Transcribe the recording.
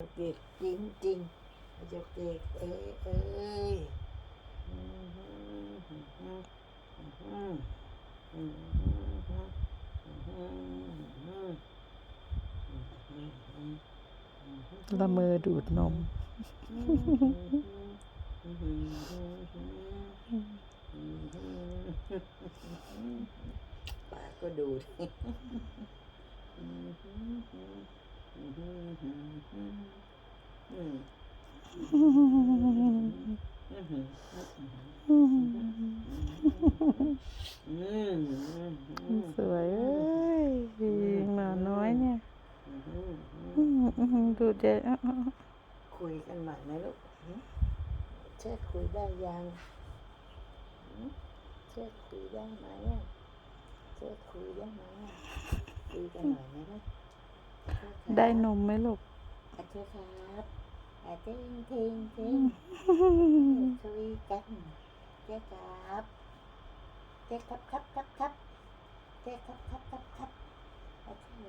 เด็กจริงจริงๆเด็กเด็กเอ้ยเอ้ยอืมฮึอืมฮึอืมฮึอืมฮึอืมฮึอืมฮึอืมฮึละเมอดูดนม ปากก็ดูดอืม สวยเอ้ยหมาน้อยเนี่ยดูเดใหญ่อะอะอะคุยกันหน่อยไหมลูกเชิดคุยได้ยังเชิดคุยได้ไหมเชิดคุยได้ไหมคุยกันหน่อยไหมล่ะ ได้นมไหมลูกอาเครับอาเธอเทงเทงช่วยกันเจ๊ครับเจ๊ครับครับครับครับเจ๊ครับครับครับครับอาเธอ